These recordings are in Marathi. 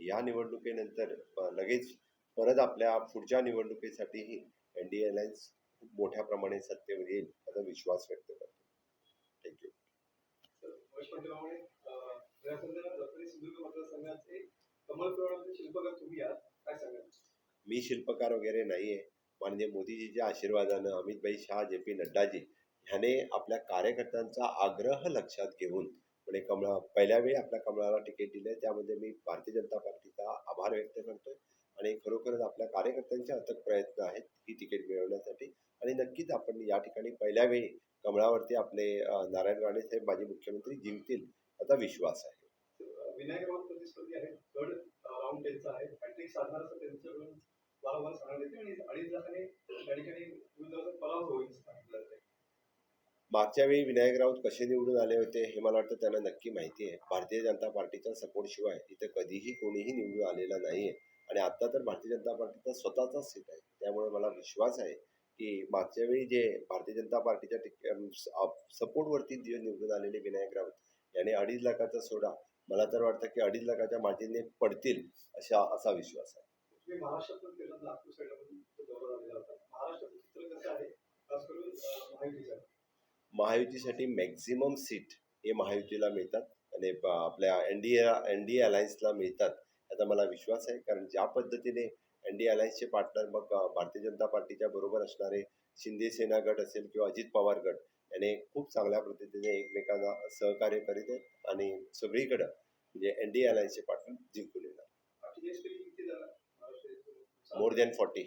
या निवडणुकीनंतर लगेच परत आपल्या पुढच्या निवडणुकीसाठीही एन डी अलायन्स खूप मोठ्या प्रमाणे सत्तेवर येईल याचा विश्वास व्यक्त करतो. थँक्यू मी शिल्पकार वगैरे नाहीये. माननीय मोदीजीच्या आशीर्वादानं अमितभाई शहा जे पी नड्डाजी ह्याने आपल्या कार्यकर्त्यांचा आग्रह लक्षात घेऊन आणि कमळा पहिल्या वेळी आपल्या कमळाला तिकीट दिले त्यामध्ये मी भारतीय जनता पार्टीचा आभार व्यक्त करतोय आणि खरोखरच आपल्या कार्यकर्त्यांचे अथक प्रयत्न आहेत ही तिकीट मिळवण्यासाठी. आणि नक्कीच आपण या ठिकाणी पहिल्या वेळी कमळावरती आपले नारायण राणे साहेब माजी मुख्यमंत्री जिंकतील असा विश्वास आहे. विनायक राऊत प्रतिस्पर्धी आहेत राऊंड त्यांचा आहे हॅट्रिक साधणार असं त्यांच्याकडून वारंवार सांगण्यात येते आणि अडीच लाखाने त्या ठिकाणी पराभव होईल. मागच्या वेळी विनायक राऊत कसे निवडून आले होते हे मला वाटतं त्यांना नक्की माहिती आहे. भारतीय जनता पार्टीच्या सपोर्ट शिवाय इथे कधीही कोणीही निवडून आलेला नाही आहे आणि आता तर भारतीय जनता पार्टीचा स्वतःचाच सीट आहे. त्यामुळे मला विश्वास आहे की मागच्या वेळी जे भारतीय जनता पार्टीच्या सपोर्टवरती जे निवडून आलेले विनायक राऊत याने अडीच लाखाचा सोडा मला तर वाटतं की अडीच लाखाच्या मार्जिनने पडतील अशा असा विश्वास आहे. महाराष्ट्रात महायुतीसाठी मॅक्झिमम सीट हे महायुतीला मिळतात आणि आपल्या N D A N D अलायन्सला मिळतात. याचा मला विश्वास आहे. कारण ज्या पद्धतीने एन डी अलायन्सचे पार्टनर मग भारतीय जनता पार्टीच्या बरोबर असणारे शिंदे सेना गट असेल किंवा अजित पवार गट याने खूप चांगल्या पद्धतीने एकमेकांना सहकार्य करीत आहेत आणि सगळीकडं म्हणजे एन डी अलायन्सचे पार्टनर जिंकून येणार मोर दॅन फॉर्टी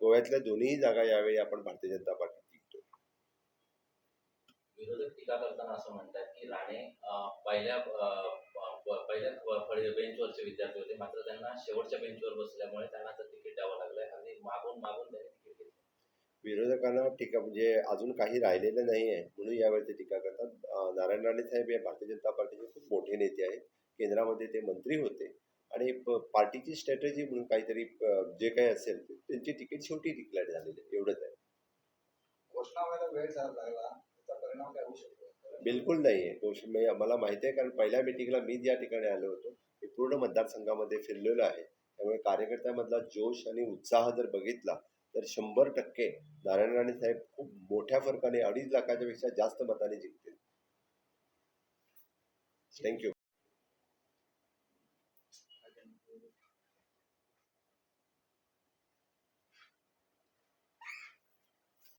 गोव्यातल्या दोन्ही जागा यावेळी आपण भारतीय जनता पार्टी जिंकतो. विरोधक टीका करताना असं म्हणतात की राणे पहिल्या पहिल्या बेंचवरचे विद्यार्थी होते. मात्र त्यांना शेवटच्या बेंचवर बसल्यामुळे त्यांना आता तिकीट द्यावं लागलंय. आणि मागून मागून त्यांनी तिकीट घेतलं. विरोधकांना टीका म्हणजे अजून काही राहिलेलं नाही आहे म्हणून यावेळी ते टीका करतात. नारायण राणे साहेब हे भारतीय जनता पार्टीचे खूप मोठे नेते आहेत. केंद्रामध्ये ते मंत्री होते. आणि पार्टीची स्ट्रॅटेजी म्हणून काहीतरी जे काही असेल त्यांची तिकीट शेवटी डिक्लेअर झालेली एवढंच आहे. घोषणा व्हायला वेळ झाला लागला. त्याचा परिणाम काय होऊ शकतो? बिलकुल नाही आहे. म्हणजे मला माहिती आहे कारण पहिल्या मिटिंगला मी ज्या ठिकाणी आलो होतो. मी पूर्ण मतदारसंघामध्ये फिरलेलो आहे. त्यामुळे कार्यकर्त्यामधला जोश आणि उत्साह जर बघितला तर शंभर टक्के नारायण राणे साहेब खूप मोठ्या फरकाने अडीच लाखाच्या पेक्षा जास्त मताने जिंकतील. थँक्यू